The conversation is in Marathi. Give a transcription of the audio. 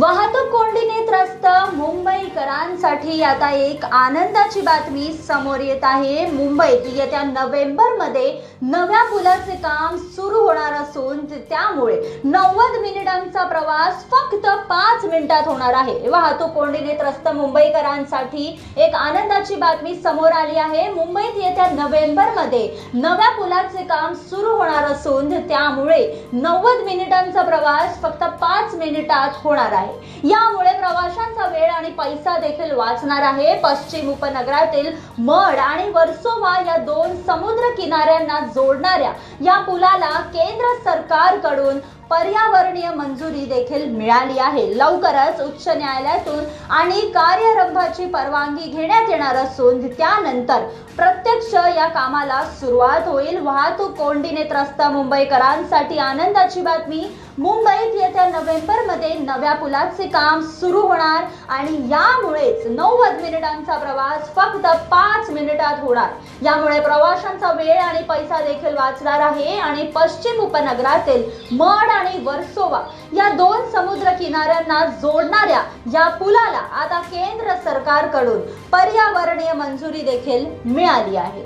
वाहतूक कोंडीने त्रस्त मुंबईकरांसाठी आता एक आनंदाची बातमी समोर येत आहे. मुंबईत येत्या नोव्हेंबरमध्ये नव्या पुलाचे काम सुरू होणार असून त्यामुळे नव्वद मिनिटांचा प्रवास फक्त पाच मिनिटात होणार आहे. वाहतूक कोंडीने त्रस्त मुंबईकरांसाठी एक आनंदाची बातमी समोर आली आहे. मुंबईत येत्या नोव्हेंबरमध्ये नव्या पुलाचे काम सुरू होणार असून त्यामुळे नव्वद मिनिटांचा प्रवास फक्त पाच मिनिटात होणार आहे. यामुळे प्रवाशांचा वेळ आणि पैसा देखील वाचणार आहे. पश्चिम उपनगरातील मड आणि वर्सोवा या दोन समुद्र किनाऱ्यांना जोडणाऱ्या या पुलाला केंद्र सरकारकडून पर्यावरणीय मंजुरी देखील मिळाली आहे. लवकरच उच्च न्यायालयातून आणि कार्यारंभाची परवानगी घेण्यात येणार असून त्यानंतर प्रत्यक्ष या कामाला सुरुवात होईल. वाहतूक कोंडीने त्रस्त मुंबईकरांसाठी आनंदाची बातमी. मुंबईत येत्या नोव्हेंबरमध्ये नव्या पुलाचे काम सुरू होणार आणि यामुळेच नव्वद मिनिटांचा प्रवास फक्त पाच मिनिटात होणार. यामुळे प्रवाशांचा वेळ आणि पैसा देखील वाचणार आहे आणि पश्चिम उपनगरातील मड आणि वर्सोवा या दोन समुद्र किनाऱ्यांना जोडणाऱ्या या पुलाला आता केंद्र सरकारकडून पर्यावरणीय मंजुरी देखील मिळाली आहे.